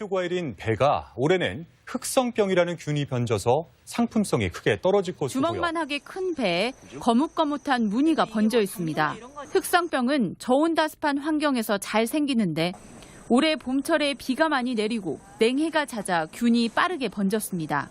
대표 과일인 배가 올해는 흑성병이라는 균이 번져서 상품성이 크게 떨어질 것으로 주먹만하게 큰 배에 거뭇거뭇한 무늬가 번져 있습니다. 흑성병은 저온다습한 환경에서 잘 생기는데 올해 봄철에 비가 많이 내리고 냉해가 잦아 균이 빠르게 번졌습니다.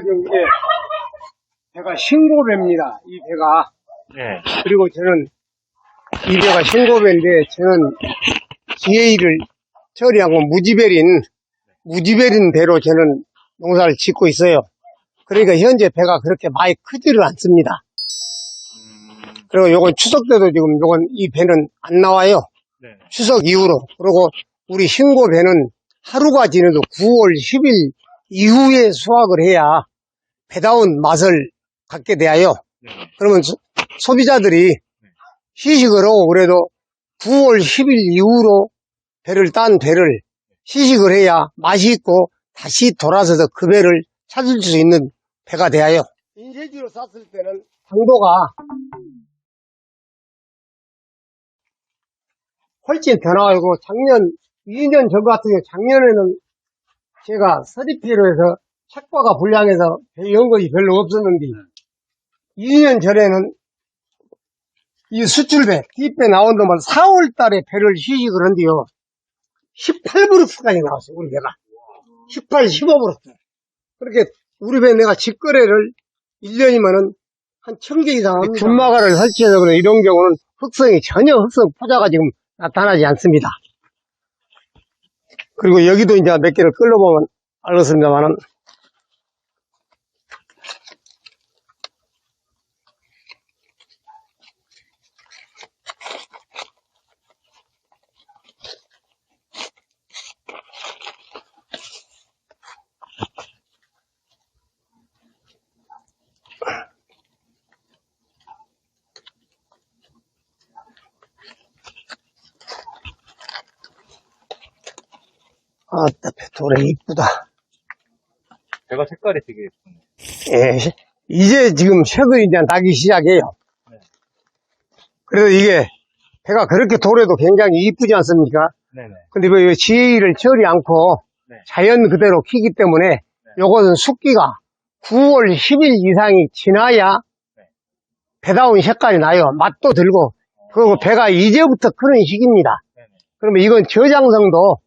지금 이제 배가 신고배입니다. 이 배가 네. 그리고 저는 이 배가 신고배인데 저는 GA를 처리하고 무지배린 무지배린 배로 저는 농사를 짓고 있어요. 그러니까 현재 배가 그렇게 많이 크지를 않습니다. 그리고 요건 추석 때도 지금 요건 이 배는 안 나와요. 네. 추석 이후로. 그리고 우리 신고 배는 하루가 지나도 9월 10일 이후에 수확을 해야 배다운 맛을 갖게 되어요. 네. 그러면 소, 소비자들이 시식을 하고 그래도 9월 10일 이후로 배를 딴 배를 시식을 해야 맛이 있고 다시 돌아서서 그 배를 찾을 수 있는 배가 되어요. 인쇄지로 쌌을 때는 당도가 훨씬 더 나아요. 작년, 2년 전 같은 경우 작년에는 제가 서리피로 해서 책과가 불량해서 배 연거이 별로 없었는데 2년 전에는 이 수출배, 뒷배 나온 동안 4월 달에 배를 시식을 한대요. 18브루스까지 나왔어요, 우리 배가. 18, 15브루스. 그렇게 우리 배 내가 직거래를 1년이면은 한 1000개 이상 합니다. 균마가를 설치해서 그런 이런 경우는 흑성이 전혀 흑성 포자가 지금 나타나지 않습니다. 그리고 여기도 이제 몇 개를 끌어보면 알겠습니다만은 아따 배토래 이쁘다. 배가 색깔이 되게 예쁘네. 예, 이제 지금 색이 이제 나기 시작해요. 네. 그래서 이게 배가 그렇게 돌해도 굉장히 이쁘지 않습니까? 네네. 근데 뭐 지혜를 처리 않고 네. 자연 그대로 키기 때문에 요것은 숙기가 9월 10일 이상이 지나야 네. 배다운 색깔이 나요. 맛도 들고. 그리고 배가 이제부터 크는 시기입니다. 네네. 그러면 이건 저장성도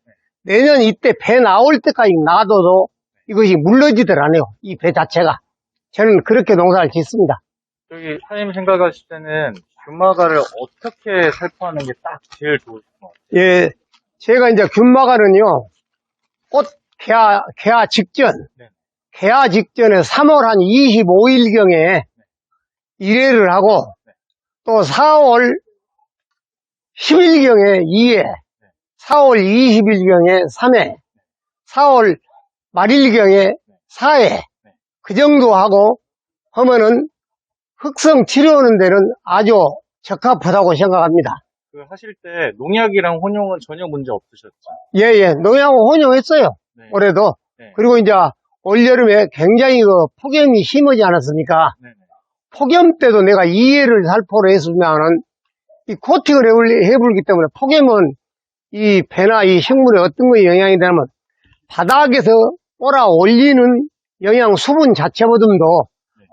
내년 이때 배 나올 때까지 놔둬도 이것이 물러지들 않아요. 이 배 자체가. 저는 그렇게 농사를 짓습니다. 저기 사장님 생각하실 때는 균마가를 어떻게 살포하는 게 딱 제일 좋으실 것 같아요? 예, 제가 이제 균마가는요, 꽃 개화, 개화 직전, 네. 개화 직전에 3월 한 25일경에 1회를 하고, 또 4월 10일경에 2회, 4월 20일경에 3회, 4월 말일경에 4회, 그 정도 하고 하면은 흑성 치료하는 데는 아주 적합하다고 생각합니다. 그 하실 때 농약이랑 혼용은 전혀 문제 없으셨죠? 예, 예. 농약을 혼용했어요. 네. 올해도. 네. 그리고 이제 올여름에 굉장히 그 폭염이 심하지 않았습니까? 네네. 폭염 때도 내가 이해를 살포를 했으면은 이 코팅을 해불- 해불기 때문에 폭염은 이 배나 이 식물에 어떤 거에 영향이 되냐면 바닥에서 올라 올리는 영양 수분 자체보다도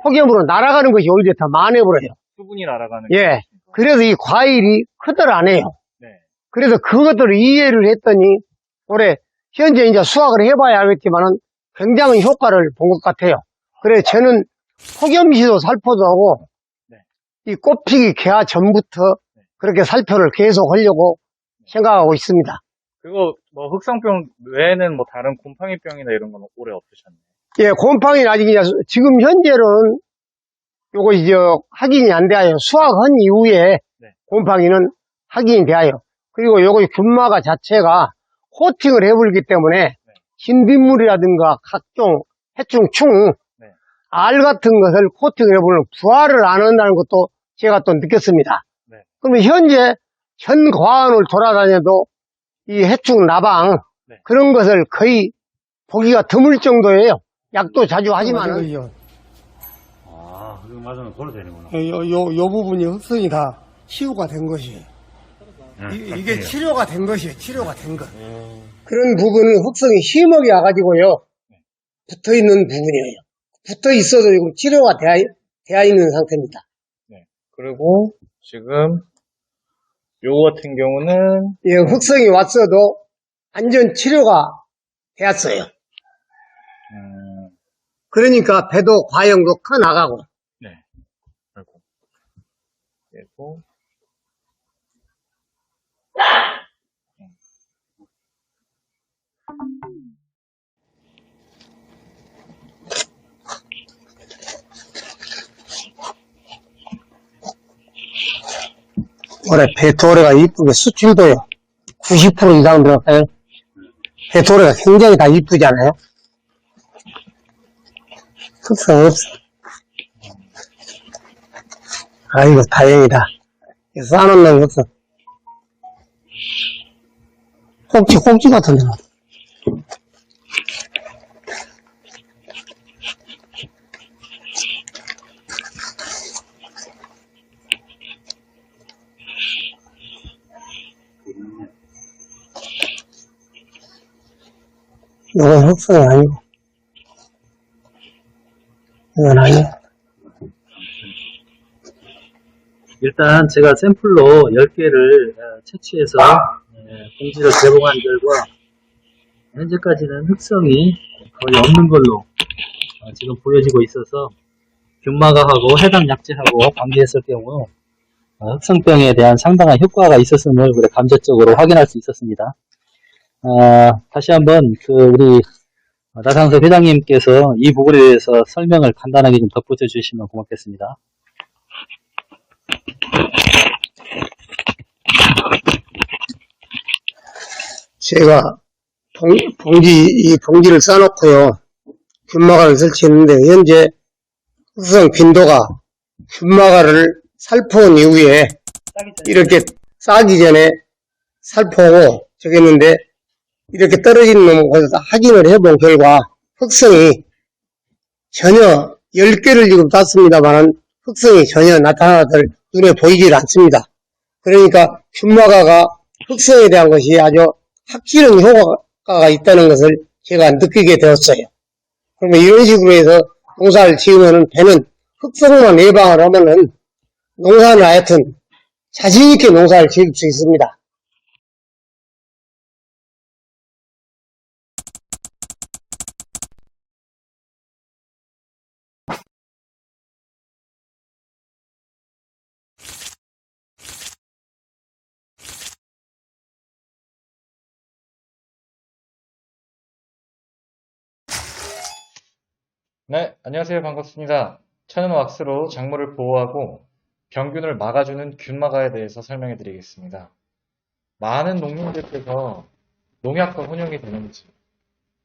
폭염으로 날아가는 것이 오히려 더 많아버려요. 수분이 날아가는 예. 게 그래서 이 과일이 크들 안 해요. 네. 그래서 그것들을 이해를 했더니 올해 현재 이제 수확을 해봐야 알겠지만은 굉장히 효과를 본 것 같아요. 그래 저는 폭염시도 살포도 하고 네. 이 꽃피기 개화 전부터 그렇게 살포를 계속 하려고 생각하고 있습니다. 그거 뭐 흑성병 외에는 뭐 다른 곰팡이병이나 이런 건 올해 없으셨나요? 예, 곰팡이는 아직 이제 수- 지금 현재는 요거 이제 확인이 안 돼요. 수확한 이후에 네. 곰팡이는 확인이 돼요. 그리고 요거 균마가 자체가 코팅을 해버리기 때문에 흰빗물이라든가 각종 해충, 충, 네. 알 같은 것을 코팅을 해버리면 부활을 안 한다는 것도 제가 또 느꼈습니다. 네. 그러면 현재 현 과원을 돌아다녀도 이 해충 나방 네. 그런 것을 거의 보기가 드물 정도예요. 약도 자주 하지만 아, 그거 맞으면 고로 되는구나. 요, 요, 요 부분이 흡성이 다 치유가 된 것이에요. 이, 게 치료가 된 것이에요. 치료가 된 것. 그런 부분은 흡성이 심하게 와가지고요. 붙어 있는 부분이에요. 붙어 있어도 지금 치료가 되어, 되어 있는 상태입니다. 그리고 지금 요거 같은 경우는 예, 흑성이 왔어도 안전 치료가 되었어요. 음, 그러니까 배도 과형도 커 나가고. 네. 아이고. 그리고 올해 배토래가 이쁘게 수출도요. 90% 이상 들어가요. 배토래가 굉장히 다 이쁘잖아요. 흑성 없어. 아이고, 다행이다. 싸놓는 흑성. 꼭지, 꼭지 같은 데. 이건 흑성이 아니고. 이건 아니고. 일단 제가 샘플로 10개를 어, 채취해서 예, 공지를 제공한 결과 현재까지는 흑성이 거의 없는 걸로 어, 지금 보여지고 있어서 균마가하고 해당 약재하고 관계했을 경우 어, 흑성병에 대한 상당한 효과가 있었음을 우리 감정적으로 확인할 수 있었습니다. 어, 다시 한번 그 우리 나상석 회장님께서 이 부분에 대해서 설명을 간단하게 좀 덧붙여 주시면 고맙겠습니다. 제가 봉, 봉지, 이 봉지를 싸놓고요. 균마가를 설치했는데, 현재 흑성 빈도가 균마가를 살포한 이후에 이렇게 싸기 전에 살포하고 저기 했는데, 이렇게 떨어지는 놈을 다 확인을 해본 결과 흑성이 전혀 10개를 지금 땄습니다만은 흑성이 전혀 나타나들 눈에 보이질 않습니다. 그러니까 균마가가 흑성에 대한 것이 아주 확실한 효과가 있다는 것을 제가 느끼게 되었어요. 그러면 이런 식으로 해서 농사를 지으면은 배는 흑성만 예방을 하면은 농사는 하여튼 자신있게 농사를 지을 수 있습니다. 네, 안녕하세요. 반갑습니다. 천연 왁스로 작물을 보호하고 병균을 막아주는 균마가에 대해서 설명해 드리겠습니다. 많은 농민들께서 농약과 혼용이 되는지,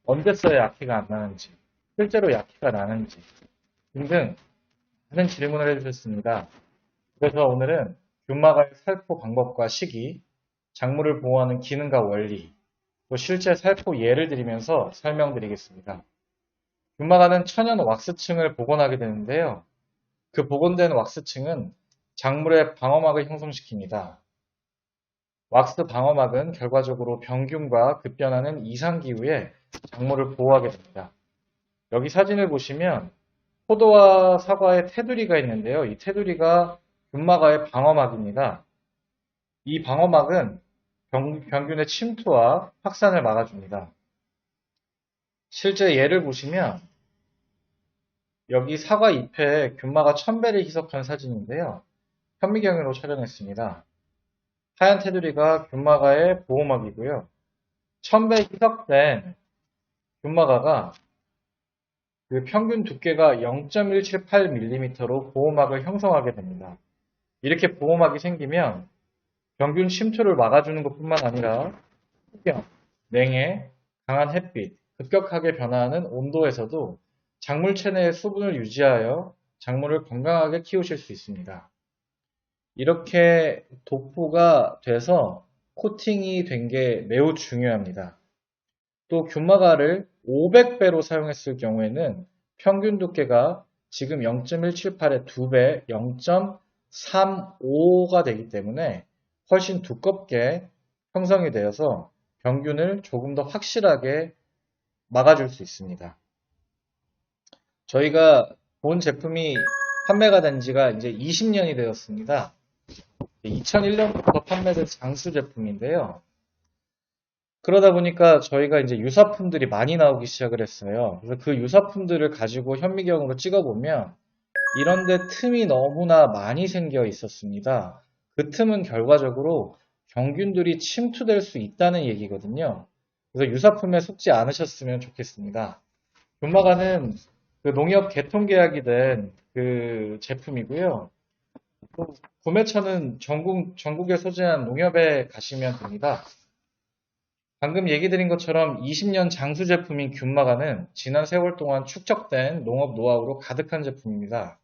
언제 써야 약해가 안 나는지, 실제로 약해가 나는지 등등 많은 질문을 해주셨습니다. 그래서 오늘은 균마가의 살포 방법과 시기, 작물을 보호하는 기능과 원리, 또 실제 살포 예를 들이면서 설명드리겠습니다. 균마가는 천연 왁스층을 복원하게 되는데요. 그 복원된 왁스층은 작물의 방어막을 형성시킵니다. 왁스 방어막은 결과적으로 병균과 급변하는 이상기후에 작물을 보호하게 됩니다. 여기 사진을 보시면 포도와 사과의 테두리가 있는데요. 이 테두리가 균마가의 방어막입니다. 이 방어막은 병, 병균의 침투와 확산을 막아줍니다. 실제 예를 보시면 여기 사과 잎에 균마가 천배를 희석한 사진인데요. 현미경으로 촬영했습니다. 하얀 테두리가 균마가의 보호막이고요. 천배 희석된 균마가가 그 평균 두께가 0.178mm로 보호막을 형성하게 됩니다. 이렇게 보호막이 생기면 병균 침투를 막아주는 것뿐만 아니라 폭염, 냉해, 강한 햇빛, 급격하게 변화하는 온도에서도 작물 체내의 수분을 유지하여 작물을 건강하게 키우실 수 있습니다. 이렇게 도포가 돼서 코팅이 된 게 매우 중요합니다. 또 균마가를 500배로 사용했을 경우에는 평균 두께가 지금 0.178의 2배, 0.35가 되기 때문에 훨씬 두껍게 형성이 되어서 병균을 조금 더 확실하게 막아줄 수 있습니다. 저희가 본 제품이 판매가 된 지가 이제 20년이 되었습니다. 2001년부터 판매된 장수 제품인데요. 그러다 보니까 저희가 이제 유사품들이 많이 나오기 시작을 했어요. 그래서 그 유사품들을 가지고 현미경으로 찍어보면 이런데 틈이 너무나 많이 생겨 있었습니다. 그 틈은 결과적으로 병균들이 침투될 수 있다는 얘기거든요. 그래서 유사품에 속지 않으셨으면 좋겠습니다. 균마가는 그 농협 개통 계약이 된 그 제품이고요. 또 구매처는 전국, 전국에 소재한 농협에 가시면 됩니다. 방금 얘기 드린 것처럼 20년 장수 제품인 균마가는 지난 세월 동안 축적된 농업 노하우로 가득한 제품입니다.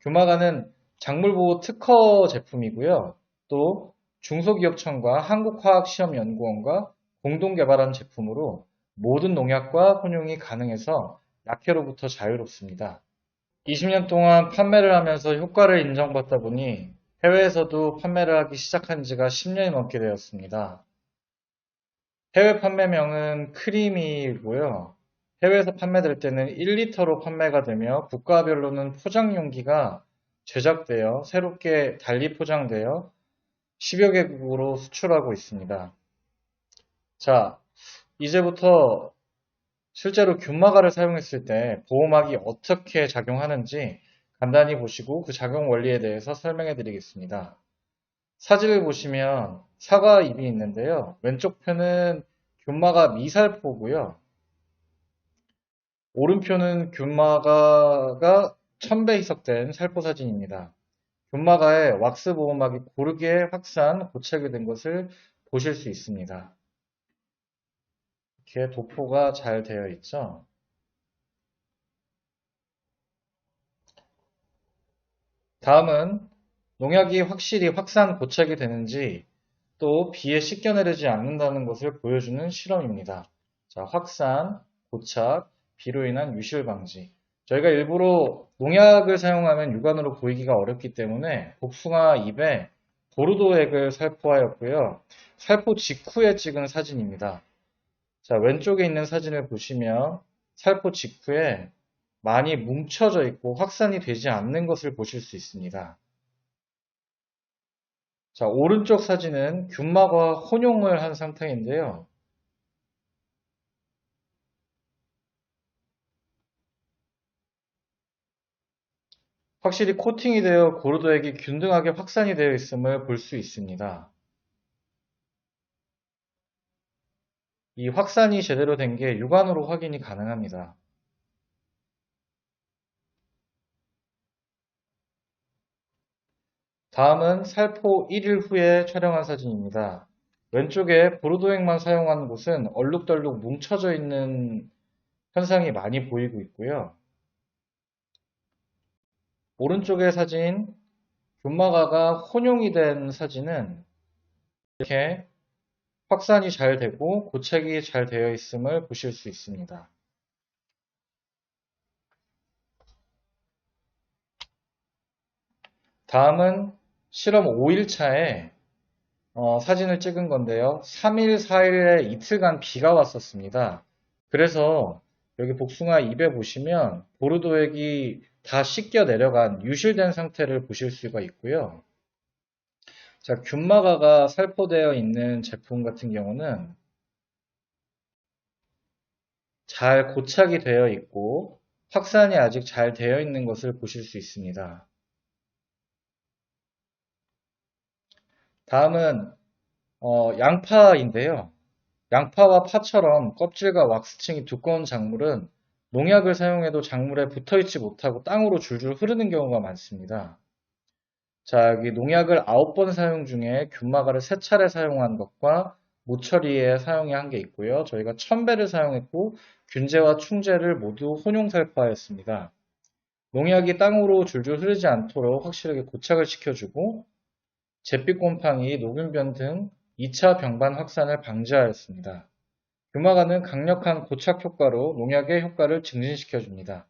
균마가는 작물보호 특허 제품이고요. 또 중소기업청과 한국화학시험연구원과 공동 개발한 제품으로 모든 농약과 혼용이 가능해서 약해로부터 자유롭습니다. 20년 동안 판매를 하면서 효과를 인정받다 보니 해외에서도 판매를 하기 시작한 지가 10년이 넘게 되었습니다. 해외 판매명은 크리미고요. 해외에서 판매될 때는 1리터로 판매가 되며 국가별로는 포장 용기가 제작되어 새롭게 달리 포장되어 10여 개국으로 수출하고 있습니다. 자, 이제부터 실제로 균마가를 사용했을 때 보호막이 어떻게 작용하는지 간단히 보시고 그 작용 원리에 대해서 설명해 드리겠습니다. 사진을 보시면 사과 잎이 있는데요. 왼쪽 편은 균마가 미살포고요. 오른편은 균마가가 천배 희석된 살포 사진입니다. 균마가에 왁스 보호막이 고르게 확산, 고착이 된 것을 보실 수 있습니다. 이렇게 도포가 잘 되어 있죠. 다음은 농약이 확실히 확산 고착이 되는지 또 비에 씻겨내리지 않는다는 것을 보여주는 실험입니다. 자, 확산, 고착, 비로 인한 유실 방지. 저희가 일부러 농약을 사용하면 육안으로 보이기가 어렵기 때문에 복숭아 잎에 보르도액을 살포하였고요. 살포 직후에 찍은 사진입니다. 자, 왼쪽에 있는 사진을 보시면 살포 직후에 많이 뭉쳐져 있고 확산이 되지 않는 것을 보실 수 있습니다. 자, 오른쪽 사진은 균마과 혼용을 한 상태인데요. 확실히 코팅이 되어 고르도액이 균등하게 확산이 되어 있음을 볼 수 있습니다. 이 확산이 제대로 된 게 육안으로 확인이 가능합니다. 다음은 살포 1일 후에 촬영한 사진입니다. 왼쪽에 보르도액만 사용한 곳은 얼룩덜룩 뭉쳐져 있는 현상이 많이 보이고 있고요. 오른쪽의 사진, 균마가가 혼용이 된 사진은 이렇게 확산이 잘 되고 고착이 잘 되어 있음을 보실 수 있습니다. 다음은 실험 5일차에 어, 사진을 찍은 건데요. 3일, 4일에 이틀간 비가 왔었습니다. 그래서 여기 복숭아 잎에 보시면 보르도액이 다 씻겨 내려간 유실된 상태를 보실 수가 있고요. 자, 균마가가 살포되어 있는 제품 같은 경우는 잘 고착이 되어 있고 확산이 아직 잘 되어 있는 것을 보실 수 있습니다. 다음은 어, 양파인데요. 양파와 파처럼 껍질과 왁스층이 두꺼운 작물은 농약을 사용해도 작물에 붙어있지 못하고 땅으로 줄줄 흐르는 경우가 많습니다. 자, 여기 농약을 9번 사용 중에 균마가를 3차례 사용한 것과 무처리에 사용이 한 게 있고요. 저희가 1000배를 사용했고 균제와 충제를 모두 혼용 살포하였습니다. 농약이 땅으로 줄줄 흐르지 않도록 확실하게 고착을 시켜주고 잿빛 곰팡이, 녹균변 등 2차 병반 확산을 방지하였습니다. 규마가는 강력한 고착 효과로 농약의 효과를 증진시켜줍니다.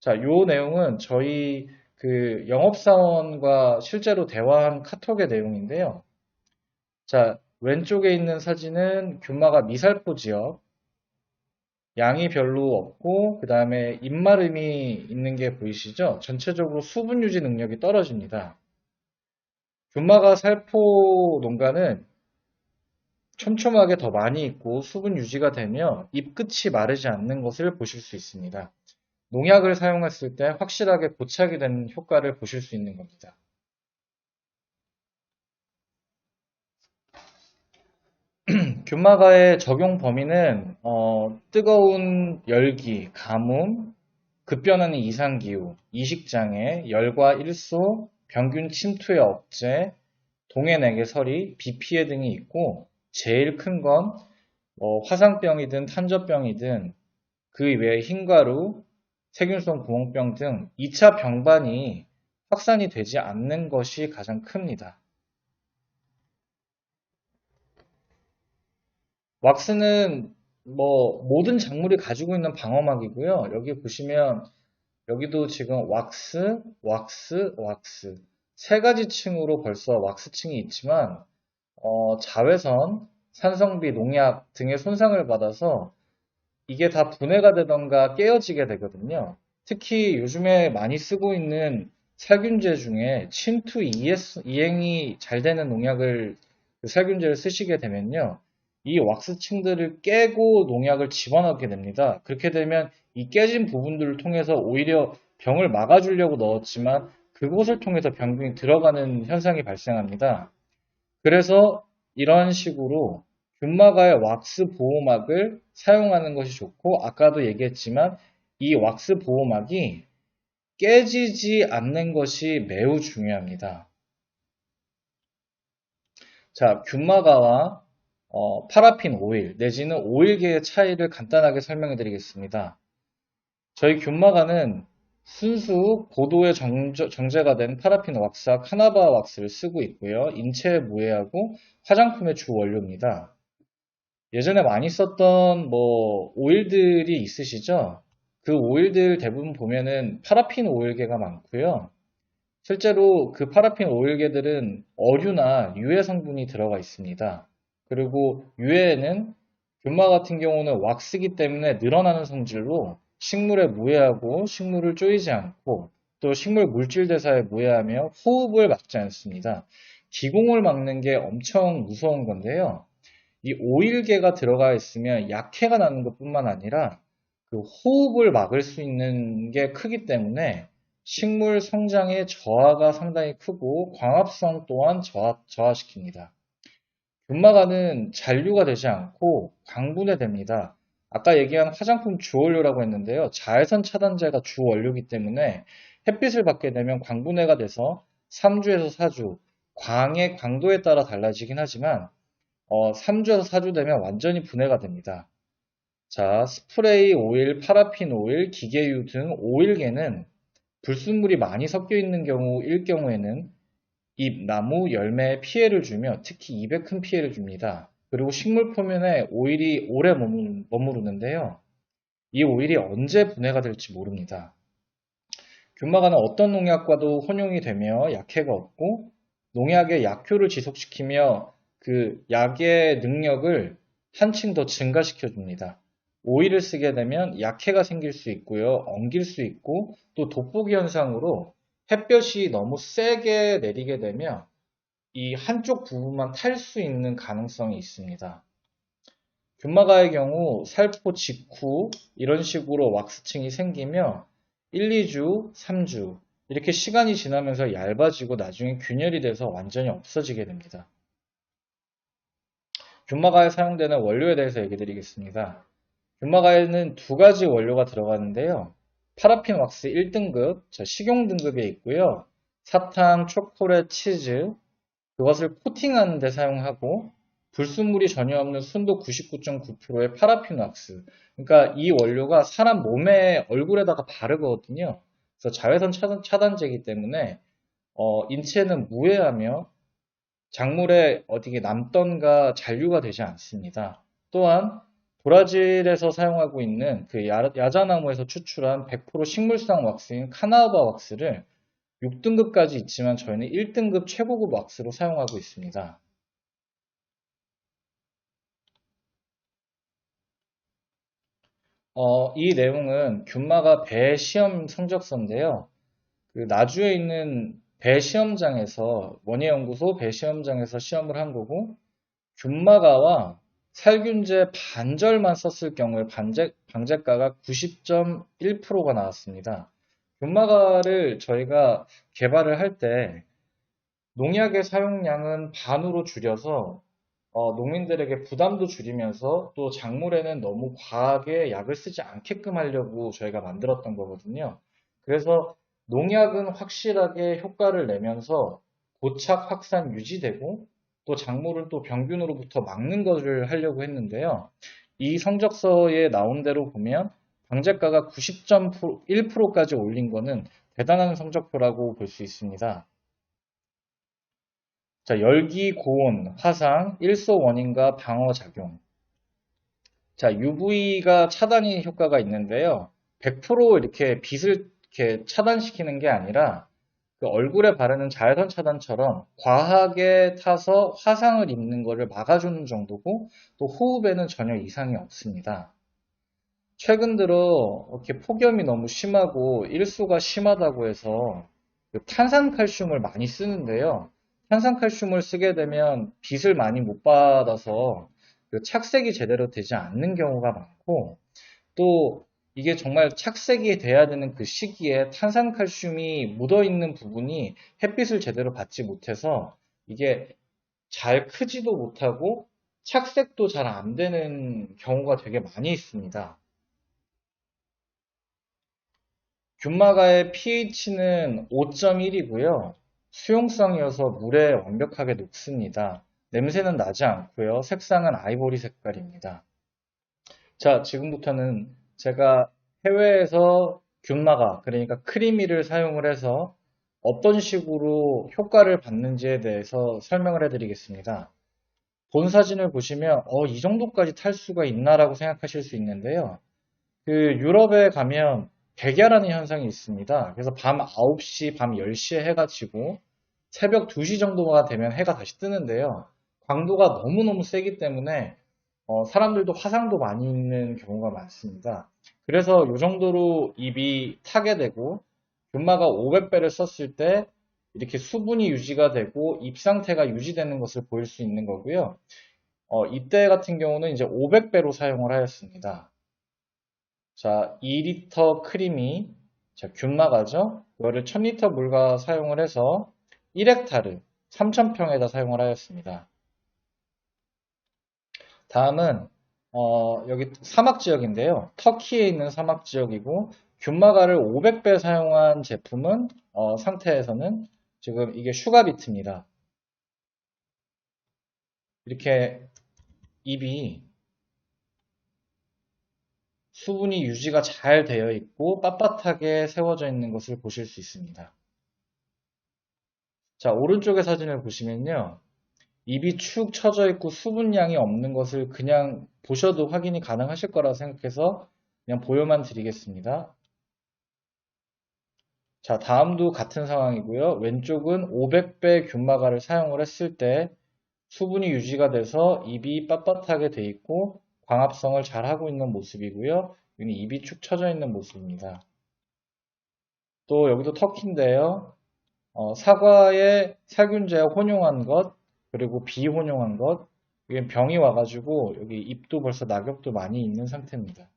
자, 요 내용은 저희 그 영업사원과 실제로 대화한 카톡의 내용인데요. 자, 왼쪽에 있는 사진은 균마가 미살포 지역, 양이 별로 없고, 그 다음에 입마름이 있는 게 보이시죠? 전체적으로 수분 유지 능력이 떨어집니다. 균마가 살포 농가는 촘촘하게 더 많이 있고 수분 유지가 되며 잎 끝이 마르지 않는 것을 보실 수 있습니다. 농약을 사용했을 때 확실하게 고착이 되는 효과를 보실 수 있는 겁니다. 균마가의 적용 범위는 어, 뜨거운 열기, 가뭄, 급변하는 이상기후, 이식장애, 열과 일소, 병균 침투의 억제, 동해내개 서리, 비 피해 등이 있고 제일 큰건뭐 화상병이든 탄저병이든 그 외에 흰가루, 세균성 구멍병 등 2차 병반이 확산이 되지 않는 것이 가장 큽니다. 왁스는 뭐 모든 작물이 가지고 있는 방어막이고요. 여기 보시면 여기도 지금 왁스, 왁스, 왁스 세 가지 층으로 벌써 왁스층이 있지만 어, 자외선, 산성비, 농약 등의 손상을 받아서 이게 다 분해가 되던가 깨어지게 되거든요. 특히 요즘에 많이 쓰고 있는 살균제 중에 침투 ES, 이행이 잘 되는 농약을 그 살균제를 쓰시게 되면요. 이 왁스층들을 깨고 농약을 집어넣게 됩니다. 그렇게 되면 이 깨진 부분들을 통해서 오히려 병을 막아주려고 넣었지만 그곳을 통해서 병균이 들어가는 현상이 발생합니다. 그래서 이런 식으로 균마가의 왁스 보호막을 사용하는 것이 좋고 아까도 얘기했지만 이 왁스 보호막이 깨지지 않는 것이 매우 중요합니다. 자, 균마가와 어, 파라핀 오일 내지는 오일계의 차이를 간단하게 설명해 드리겠습니다. 저희 균마가는 순수 고도의 정제, 정제가 된 파라핀 왁스와 카나바 왁스를 쓰고 있고요. 인체에 무해하고 화장품의 주 원료입니다. 예전에 많이 썼던 뭐 오일들이 있으시죠? 그 오일들 대부분 보면은 파라핀 오일계가 많고요. 실제로 그 파라핀 오일계들은 어류나 유해 성분이 들어가 있습니다. 그리고 유해에는 균마 같은 경우는 왁스기 때문에 늘어나는 성질로 식물에 무해하고 식물을 쪼이지 않고 또 식물 물질 대사에 무해하며 호흡을 막지 않습니다. 기공을 막는 게 엄청 무서운 건데요. 이 오일계가 들어가 있으면 약해가 나는 것 뿐만 아니라 그 호흡을 막을 수 있는 게 크기 때문에 식물 성장의 저하가 상당히 크고 광합성 또한 저하, 저하시킵니다. 균마가는 잔류가 되지 않고 광분해됩니다. 아까 얘기한 화장품 주원료라고 했는데요. 자외선 차단제가 주원료이기 때문에 햇빛을 받게 되면 광분해가 돼서 3주에서 4주, 광의 광도에 따라 달라지긴 하지만 어, 3주에서 4주 되면 완전히 분해가 됩니다. 자, 스프레이 오일, 파라핀 오일, 기계유 등 오일계는 불순물이 많이 섞여 있는 경우일 경우에는 잎, 나무, 열매에 피해를 주며 특히 입에 큰 피해를 줍니다. 그리고 식물 표면에 오일이 오래 머무르는데요. 이 오일이 언제 분해가 될지 모릅니다. 균마가는 어떤 농약과도 혼용이 되며 약해가 없고 농약의 약효를 지속시키며 그 약의 능력을 한층 더 증가시켜 줍니다. 오일을 쓰게 되면 약해가 생길 수 있고요. 엉길 수 있고 또 돋보기 현상으로 햇볕이 너무 세게 내리게 되면 이 한쪽 부분만 탈 수 있는 가능성이 있습니다. 균마가의 경우 살포 직후 이런 식으로 왁스층이 생기며 1, 2주, 3주 이렇게 시간이 지나면서 얇아지고 나중에 균열이 돼서 완전히 없어지게 됩니다. 균마가에 사용되는 원료에 대해서 얘기 드리겠습니다. 균마가에는 두 가지 원료가 들어가는데요. 파라핀 왁스 1등급, 저 식용 등급에 있고요. 사탕, 초콜릿, 치즈 그것을 코팅하는 데 사용하고 불순물이 전혀 없는 순도 99.9%의 파라핀 왁스. 그러니까 이 원료가 사람 몸에 얼굴에다가 바르거든요. 그래서 자외선 차단, 차단제이기 때문에 어, 인체는 무해하며 작물에 어디게 남던가 잔류가 되지 않습니다. 또한 브라질에서 사용하고 있는 그 야- 야자나무에서 추출한 100% 식물성 왁스인 카나우바 왁스를 6등급까지 있지만 저희는 1등급 최고급 왁스로 사용하고 있습니다. 어, 이 내용은 균마가 배 시험 성적서인데요. 그 나주에 있는 배 시험장에서 원예연구소 배 시험장에서 시험을 한 거고 균마가와 살균제 반절만 썼을 경우에 반제, 방제가가 90.1%가 나왔습니다. 균마가를 저희가 개발을 할 때 농약의 사용량은 반으로 줄여서 어, 농민들에게 부담도 줄이면서 또 작물에는 너무 과하게 약을 쓰지 않게끔 하려고 저희가 만들었던 거거든요. 그래서 농약은 확실하게 효과를 내면서 고착 확산 유지되고 또 작물을 또 병균으로부터 막는 것을 하려고 했는데요. 이 성적서에 나온 대로 보면 방제가가 90.1%까지 올린 거는 대단한 성적표라고 볼 수 있습니다. 자, 열기, 고온, 화상, 일소 원인과 방어 작용. 자, UV가 차단이 효과가 있는데요. 100% 이렇게 빛을 이렇게 차단시키는 게 아니라 그 얼굴에 바르는 자외선 차단처럼 과하게 타서 화상을 입는 것을 막아주는 정도고 또 호흡에는 전혀 이상이 없습니다. 최근 들어 이렇게 폭염이 너무 심하고 일소가 심하다고 해서 그 탄산칼슘을 많이 쓰는데요. 탄산칼슘을 쓰게 되면 빛을 많이 못 받아서 그 착색이 제대로 되지 않는 경우가 많고 또 이게 정말 착색이 돼야 되는 그 시기에 탄산칼슘이 묻어 있는 부분이 햇빛을 제대로 받지 못해서 이게 잘 크지도 못하고 착색도 잘 안 되는 경우가 되게 많이 있습니다. 균마가의 pH는 5.1이고요. 수용성이어서 물에 완벽하게 녹습니다. 냄새는 나지 않고요. 색상은 아이보리 색깔입니다. 자, 지금부터는 제가 해외에서 균마가, 그러니까 크리미를 사용을 해서 어떤 식으로 효과를 받는지에 대해서 설명을 해드리겠습니다. 본 사진을 보시면, 어, 이 정도까지 탈 수가 있나라고 생각하실 수 있는데요. 그 유럽에 가면 백야라는 현상이 있습니다. 그래서 밤 9시, 밤 10시에 해가 지고 새벽 2시 정도가 되면 해가 다시 뜨는데요. 광도가 너무너무 세기 때문에 어, 사람들도 화상도 많이 있는 경우가 많습니다. 그래서 이 정도로 입이 타게 되고 균마가 500배를 썼을 때 이렇게 수분이 유지가 되고 입 상태가 유지되는 것을 보일 수 있는 거고요. 어, 이때 같은 경우는 이제 500배로 사용을 하였습니다. 자, 2리터 크림이 자, 균마가죠. 이거를 1000리터 물과 사용을 해서 1헥타르 3000평에다 사용을 하였습니다. 다음은 어, 여기 사막 지역인데요. 터키에 있는 사막 지역이고 균마가를 500배 사용한 제품은 어, 상태에서는 지금 이게 슈가비트입니다. 이렇게 입이 수분이 유지가 잘 되어 있고 빳빳하게 세워져 있는 것을 보실 수 있습니다. 자, 오른쪽의 사진을 보시면요. 입이 축 처져 있고 수분량이 없는 것을 그냥 보셔도 확인이 가능하실 거라고 생각해서 그냥 보여만 드리겠습니다. 자, 다음도 같은 상황이고요. 왼쪽은 500배 균마가를 사용을 했을 때 수분이 유지가 돼서 입이 빳빳하게 돼 있고 광합성을 잘 하고 있는 모습이고요. 여기 입이 축 처져 있는 모습입니다. 또 여기도 터키인데요. 어, 사과에 살균제와 혼용한 것, 그리고 비혼용한 것, 이게 병이 와가지고 여기 입도 벌써 낙엽도 많이 있는 상태입니다.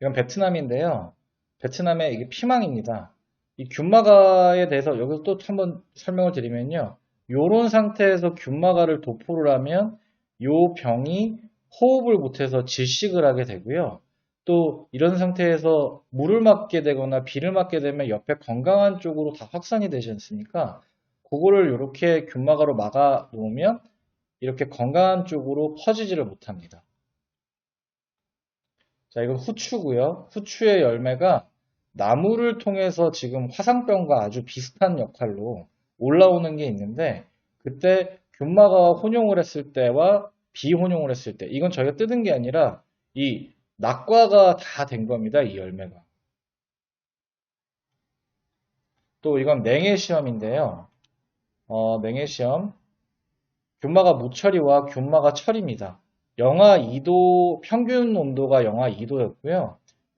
이건 베트남인데요. 베트남의 이게 피망입니다. 이 균마가에 대해서 여기서 또 한번 설명을 드리면요. 이런 상태에서 균마가를 도포를 하면 이 병이 호흡을 못해서 질식을 하게 되고요. 또 이런 상태에서 물을 맞게 되거나 비를 맞게 되면 옆에 건강한 쪽으로 다 확산이 되지 않습니까? 그거를 이렇게 균마가로 막아 놓으면 이렇게 건강한 쪽으로 퍼지지를 못합니다. 자, 이건 후추고요. 후추의 열매가 나무를 통해서 지금 화상병과 아주 비슷한 역할로 올라오는 게 있는데 그때 균마가 혼용을 했을 때와 비혼용을 했을 때 이건 저희가 뜯은 게 아니라 이 낙과가 다 된 겁니다. 이 열매가. 또 이건 맹해 시험인데요. 어, 맹해 시험. 균마가 무철이와 균마가 철입니다. 영하 2도 평균 온도가 영하 2도였고요.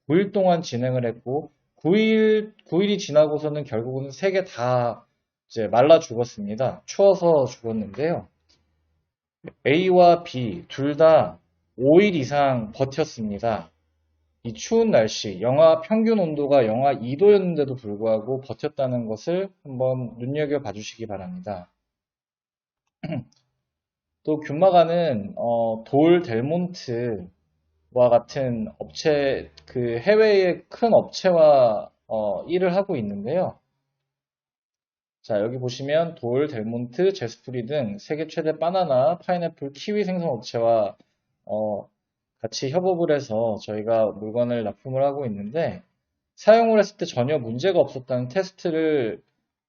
9일 동안 진행을 했고 9일 9일이 지나고서는 결국은 세 개 다 이제 말라 죽었습니다. 추워서 죽었는데요. A와 B 둘 다 5일 이상 버텼습니다. 이 추운 날씨, 영하 평균 온도가 영하 2도였는데도 불구하고 버텼다는 것을 한번 눈여겨 봐주시기 바랍니다. 또 균마가는 어, 돌 델몬트와 같은 업체, 그 해외의 큰 업체와 어, 일을 하고 있는데요. 자, 여기 보시면 돌, 델몬트, 제스프리 등 세계 최대 바나나, 파인애플, 키위 생산 업체와 어, 같이 협업을 해서 저희가 물건을 납품을 하고 있는데 사용을 했을 때 전혀 문제가 없었다는 테스트를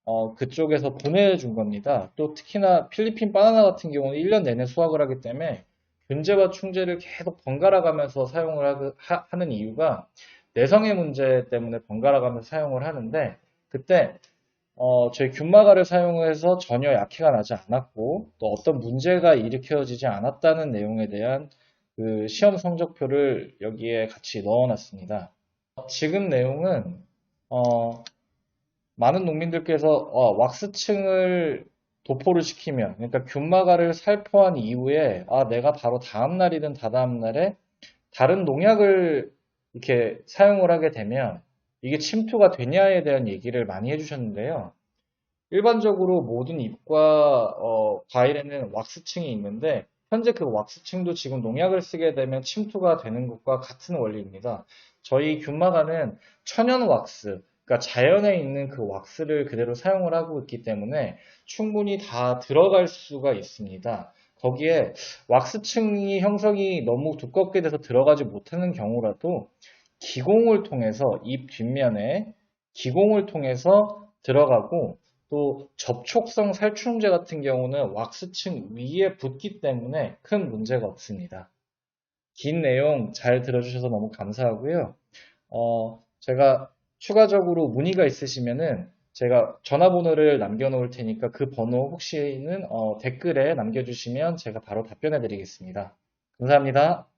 어, 그쪽에서 보내준 겁니다. 또 특히나 필리핀 바나나 같은 경우는 1년 내내 수확을 하기 때문에 균제와 충제를 계속 번갈아 가면서 사용을 하, 하는 이유가 내성의 문제 때문에 번갈아 가면서 사용을 하는데 그때 어, 저희 균마가를 사용해서 전혀 약해가 나지 않았고 또 어떤 문제가 일으켜지지 않았다는 내용에 대한 그 시험 성적표를 여기에 같이 넣어놨습니다. 지금 내용은 어, 많은 농민들께서 어, 왁스층을 도포를 시키면 그러니까 균마가를 살포한 이후에 아 내가 바로 다음 날이든 다다음 날에 다른 농약을 이렇게 사용을 하게 되면 이게 침투가 되냐에 대한 얘기를 많이 해주셨는데요. 일반적으로 모든 잎과 어, 과일에는 왁스층이 있는데 현재 그 왁스층도 지금 농약을 쓰게 되면 침투가 되는 것과 같은 원리입니다. 저희 균마가는 천연 왁스, 그러니까 자연에 있는 그 왁스를 그대로 사용을 하고 있기 때문에 충분히 다 들어갈 수가 있습니다. 거기에 왁스층이 형성이 너무 두껍게 돼서 들어가지 못하는 경우라도 기공을 통해서 잎 뒷면에 기공을 통해서 들어가고 또 접촉성 살충제 같은 경우는 왁스층 위에 붙기 때문에 큰 문제가 없습니다. 긴 내용 잘 들어주셔서 너무 감사하고요. 어, 제가 추가적으로 문의가 있으시면은 제가 전화번호를 남겨놓을 테니까 그 번호 혹시는 어, 댓글에 남겨주시면 제가 바로 답변해 드리겠습니다. 감사합니다.